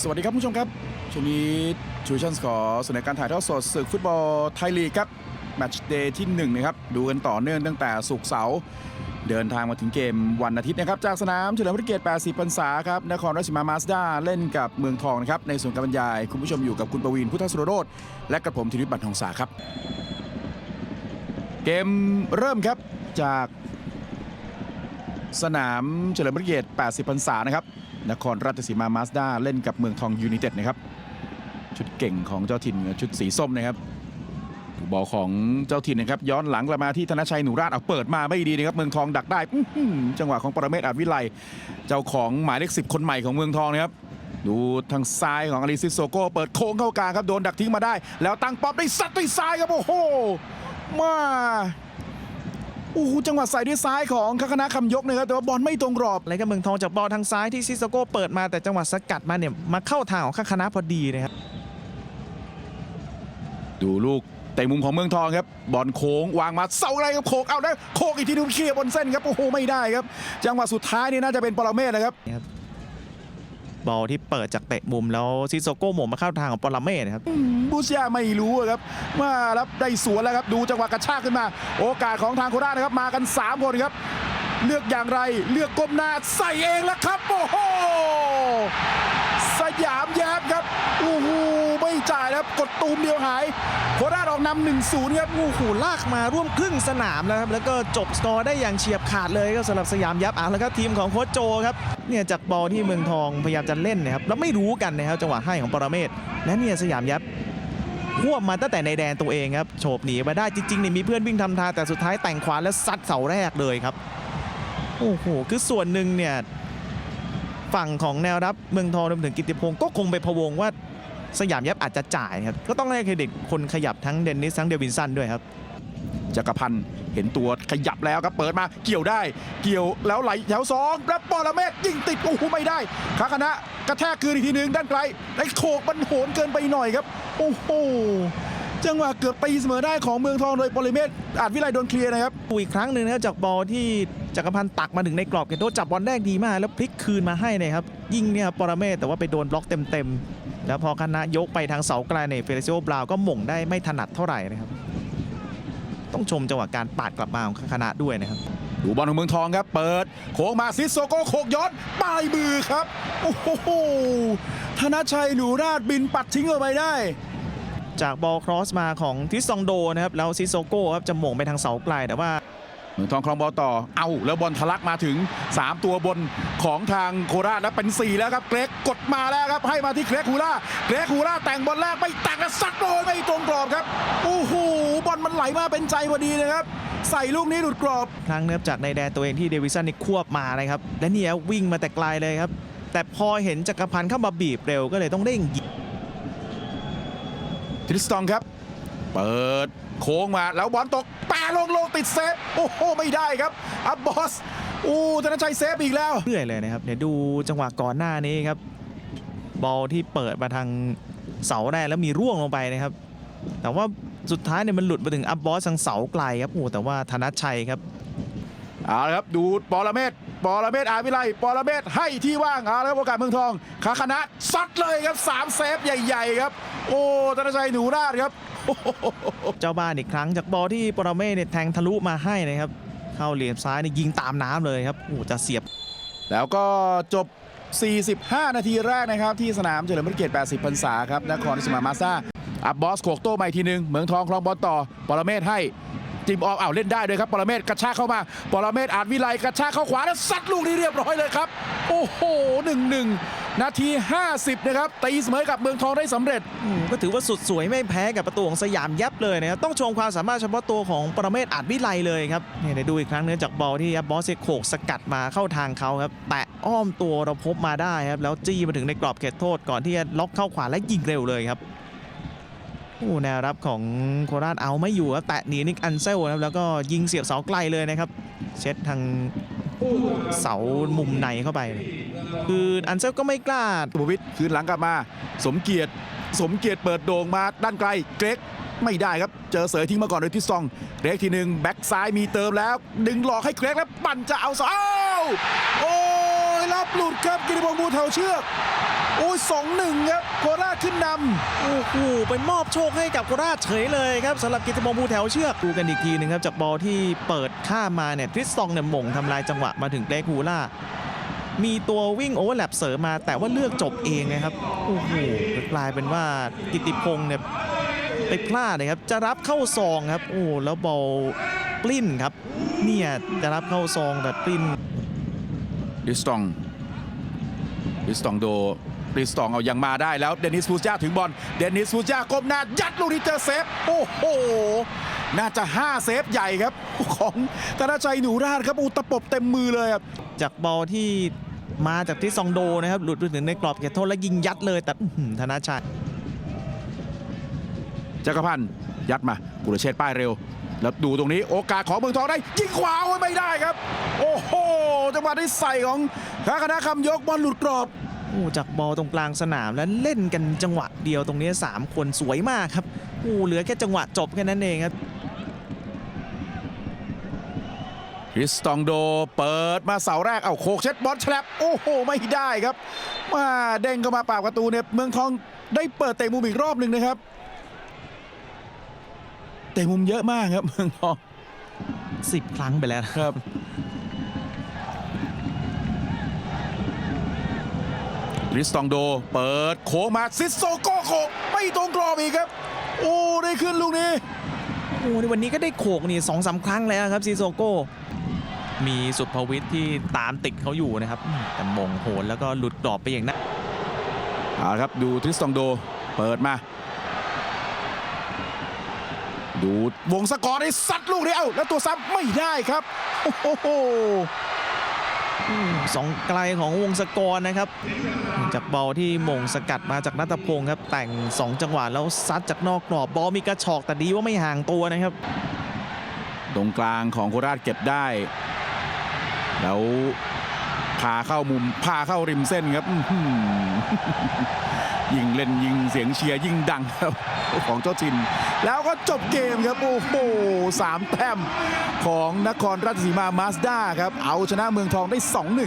สวัสดีครับผู้ชมครับช่วงนี้ชูชันขอเสนอการถ่ายทอดสดศึกฟุตบอลไทยลีกครับแมตช์เดย์ที่1นะครับดูกันต่อเนื่องตั้งแต่ศุกเสาร์เดินทางมาถึงเกมวันอาทิตย์นะครับ จากสนามเฉลิมพระเกียรติ 80 พรรษาครับ นครราชสีมามาสด้าเล่นกับเมืองทองนะครับ ในส่วนการบรรยาย คุณผู้ชมอยู่กับคุณประวินพุทธสุรโรธและกระผมธีริบัตรทองสาครับ เกมเริ่มครับจาก สนามเฉลิมพระเกียรติ 80 พรรษานะครับ นครราชสีมามาสด้าเล่นกับเมืองทองยูไนเต็ดนะครับ ชุดเก่งของเจ้าถิ่นชุดสีส้มนะครับถูกบอลของเจ้าถิ่นนะครับ ย้อนหลังกลับมาที่ธนชัยหนูราชเอาเปิดมาไม่ดีนะครับ เมืองทองดักได้จังหวะของปรเมศอาจวิไลเจ้าของหมายเลขสิบคนใหม่ของเมืองทองนะครับดูทางซ้ายของอาริซิโซโก้เปิดโค้งเข้ากลางครับโดนดักทิ้งมาได้ แล้วตั้งป๊อปได้ซัดด้วยซ้ายครับโอ้โหมา โอ้โหจังหวะใส่ด้วยซ้ายของคคณะคำยกนะครับแต่ว่าบอลไม่ตรงกรอบอะไรก็เมืองทองจากบอลทางซ้ายที่ซิสโก้เปิดมาแต่จังหวะสกัดมาเนี่ยมาเข้าทางของข้าคณะพอดีนะครับดูลูกแต่มุมของเมืองทองครับบอลโค้งวางมาเสาอะไรครับโคกเอาได้โคกอีกทีนึงเคลียร์บนเส้นครับโอ้โหไม่ได้ครับ จังหวะสุดท้ายนี่น่าจะเป็นปรเมศนะครับ บอลที่เปิดจากเตะมุมแล้วซิโซโก้หม่งมาเข้าทางของปรเมศครับบูเซียไม่รู้ครับมารับได้สวนแล้วครับดูจังหวะกระชากขึ้นมา โอกาสของทางโคราชนะครับมากัน 3 คนครับ เลือกอย่างไรเลือกก้มหน้าใส่เองแล้วครับโอ้โห จ่ายแล้วกดตูมเดียวหายโคราชออกนำหนึ่งศูนย์ครับโอ้โหลากมาร่วมครึ่งสนามแล้วครับแล้วก็จบสกอร์ได้อย่างเฉียบขาดเลยก็สำหรับสยามยับอะแล้วก็ทีมของโค้ชโจครับเนี่ยจากบอลที่เมืองทองพยายามจะเล่นนะครับแล้วไม่รู้กันนะครับจังหวะให้ของปรเมศและเนี่ยสยามยับควบมาตั้งแต่ในแดนตัวเองครับโฉบหนีมาได้จริงๆเนี่ยมีเพื่อนวิ่งทำทาแต่สุดท้ายแต่งขวาแล้วซัดเสาแรกเลยครับโอ้โหคือส่วนหนึ่งเนี่ยฝั่งของแนวรับเมืองทองรวมถึงกิตติพงศ์ก็คงไปพะวงว่า สยามยับอาจจะจ่ายครับ ก็ต้องให้เครดิตคนขยับทั้งเดนนิสทั้งเดวินสันด้วยครับจักรพันธ์เห็นตัวขยับแล้วครับ เปิดมาเกี่ยวได้ เกี่ยวแล้วไหลแถวสองแล้วปรเมศยิงติดโอ้โหไม่ได้ขาคณะกระแทกคืนอีกทีหนึ่งด้านไกลไอ้โขกมันโหนเกินไปหน่อยครับโอ้โหจังหวะเกือบตีเสมอได้ของเมืองทองโดยปรเมศอาจวิไลโดนเคลียร์นะครับดูอีกครั้งหนึ่งนะครับจากบอลที่จักรพันธ์ตักมาถึงในกรอบเขตโทษจับบอลแรกดีมาก แล้วพลิกคืนมาให้นะครับ ยิงเนี่ยปรเมศแต่ว่าไปโดนบล็อกเต็มๆ แล้วพอคณะยกไปทางเสาไกลเนี่ยเฟเรซิโอบราวก็หม่งได้ไม่ถนัดเท่าไหร่นะครับ ต้องชมจังหวะการปาดกลับมาของคณะด้วยนะครับ ดูบอลของเมืองทองครับ เปิด โค้งมาซิสโซโก้โขกย้อนปลายมือครับ โอ้โหธนชัยหนูราชบินปัดทิ้งออกไปได้ จากบอลครอสมาของทิสซองโดนะครับแล้วซิโซโก้ครับจะหม่งไปทางเสาไกลแต่ว่า เมืองทองครองบอลต่อ เอาแล้วบอลทะลักมาถึง 3 ตัวบนของทางโคราชแล้วเป็น 4 แล้วครับเกรกกดมาแล้วครับ ให้มาที่เกรกฮูล่าเกรกฮูล่าแต่งบอลแรกไม่แต่งแล้วซัดโดยไม่ตรงกรอบครับโอ้โหบอลมันไหลมาเป็นใจพอดีนะครับ ใส่ลูกนี้หลุดกรอบครั้งเนื่องจากในแดนตัวเองที่เดวิสันนี่ควบมานะครับและเนี่ยวิ่งมาแต่ไกลเลยครับ แต่พอเห็นจักรพันธ์เข้ามาบีบเร็วก็เลยต้องเร่งยิงทริสตองครับ เปิดโค้งมาแล้วบอลตกแปร ลงลงติดเซฟ โอ้โห ไม่ได้ครับ อับบอส อู้ธนชัยเซฟอีกแล้วเรื่อยเลยนะครับ เดี๋ยวดูจังหวะก่อนหน้านี้ครับ บอลที่เปิดมาทางเสาแรกแล้วมีร่วงลงไปนะครับ แต่ว่าสุดท้ายเนี่ยมันหลุดมาถึงอัพบอสทางเสาไกลครับ โอ้แต่ว่าธนชัยครับ เอาละครับ ดูปอระเมศ ปอระเมศอาวิไลปอระเมศให้ที่ว่างเอาละครับโอกาสเมืองทองขาคณะซัดเลยครับสามเซฟใหญ่ๆครับ โอ้ธนชัยหนูราชครับโอ้โหเจ้าบ้านอีกครั้งจากบอลที่ปรเมศเนี่ยแทงทะลุมาให้นะครับ เข้าเหลี่ยมซ้ายเนี่ยยิงตามน้ำเลยครับโอ้จะเสียบ แล้วก็จบ 45 นาทีแรกนะครับ ที่สนามเฉลิมพระเกียรติ 80 พรรษาครับนครสมามาซ่าอับบอสโขกโต้มาอีกทีหนึ่งเมืองทองคลองบอลต่อปรเมศให้ จิมออกเอาวเล่นได้ด้วยครับปรเมศกระชากเข้ามาปรเมศอาจวิไลกระชากเข้าขวาแล้วซัดลูกนี้เรียบร้อยเลยครับ โอ้โหหนึ่งหนึ่งนาที 50 นะครับตีเสมอกับเมืองทองได้สำเร็จก็ถือว่าสุดสวยไม่แพ้กับประตูของสยามยับเลยนะครับต้องชมความสามารถเฉพาะตัวของปรเมศอาจวิไลเลยครับเนี่ยดูอีกครั้งเนื่องจากบอลที่บอสเซโขกสกัดมาเข้าทางเขาครับแตะอ้อมตัวเราพบมาได้ครับแล้วจี้มาถึงในกรอบเขตโทษก่อนที่จะล็อกเข้าขวาและยิงเร็วเลยครับ โอ้แนวรับของโคราชเอาไม่อยู่ครับแตะหนีนิกอันเซลครับแล้วก็ยิงเสียบเสาไกลเลยนะครับ เช็ดทางเสามุมในเข้าไป คืออันเซลก็ไม่กล้าสุภวิทย์คืนหลังกลับมา สมเกียรติ สมเกียรติเปิดโด่งมาด้านไกลเกรกไม่ได้ครับ เจอเสยทิ้งมาก่อนโดยทิศซองเกรกทีหนึ่งแบ็กซ้ายมีเติมแล้ว ดึงหลอกให้เกรกแล้วปั่นจะเอาเสาโอ้ยรับหลุดครับกิติพงษ์ภูแถวเชือก โอ้ยสองหนึ่งครับโคราชขึ้นนโอ้โหไปมอบโชคให้กับโคราชเฉยเลยครับสำหรับกิตติพงษ์ภูแถวเชือกดูกันอีกทีหนึ่งครับจากบอลที่เปิดข้ามมาเนี่ยทริสซองเนี่ยหม่งทำลายจังหวะมาถึงเกรกฮูล่ามีตัววิ่งโอเวอร์แลปเสริมมา แต่ว่าเลือกจบเองนะครับโอ้โหกลายเป็นว่ากิตติพงษ์เนี่ยไปพลาดนะครับจะรับเข้าซองครับ โอ้แล้วบอลปลิ้นครับ เนี่ยจะรับเข้าซองแบบปลิ้นำดิสตองดิสตองโด ดิสตองเอายังมาได้แล้วเดนิสฟูจ้าถึงบอลเดนิสฟูจ้าก้มหน้ายัดลูกนี้เจอเซฟโอ้โหน่าจะ 5 เซฟใหญ่ครับ ของธนชัยหนูราชครับอุตะปบเต็มมือเลยครับจากบอลที่มาจากที่ซองโดนะครับ หลุดไปถึงในกรอบเขตโทษแล้วยิงยัดเลยแต่อื้อหือธนาชัยจักรพันธ์ยัดมาบุรเชษฐ์ป้ายเร็ว แล้วดูตรงนี้โอกาสของเมืองทองได้ ยิงขวาโอ้ยไม่ได้ครับ โอ้โหจังหวะที่ใส่ของพระคณะคำยกบอลหลุดกรอบ โอ้จากบอลตรงกลางสนามแล้วเล่นกันจังหวะเดียวตรงนี้ 3 คนสวยมากครับโอ้เหลือแค่จังหวะจบแค่นั้นเองครับคริสตองโดเปิดมาเสาแรกเอาโคกเช็ดบอลแฉลบโอ้โห ไม่ได้ครับมาเด้งเข้ามาปากประตูเนี่ยเมืองทองได้เปิดเตะมุมอีกรอบหนึ่งนะครับ เตะมุมเยอะมากครับเมืองทอง10ครั้งไปแล้วนะครับ ริสตองโด เปิดโค้งมาซิสโซโก้โขกไม่ตรงกรอบอีกครับ โอ้ ได้ขึ้นลูกนี้ โอ้ในวันนี้ก็ได้โขกนี่สองสามครั้งแล้วครับซีโซโก้มีสุภวิทย์ที่ตามติดเขาอยู่นะครับอืมแต่มงโหนแล้วก็หลุดกรอบไปอย่างนั้นเอาละครับดูทริสตองโด เปิดมา ดูวงสกอร์ได้ซัดลูกนี้เอ้าแล้วตัวซ้ำไม่ได้ครับ โอ้โหอืม สองไกลของวงศกรนะครับ จากบอลที่มงสกัดมาจากนัทพงศ์ครับ แต่ง 2 จังหวะแล้วซัดจากนอกกรอบบอลมีกระชอกแต่ดีว่าไม่ห่างตัวนะครับ ตรงกลางของโคราชเก็บได้ แล้วพาเข้ามุมพาเข้าริมเส้นครับ ยิงเล่นยิงเสียงเชียร์ยิงดังครับของเจ้าจินแล้วก็จบเกมครับ โอ้โหสามแต้มของนครราชสีมามาสด้าครับ เอาชนะเมืองทองได้ 2-1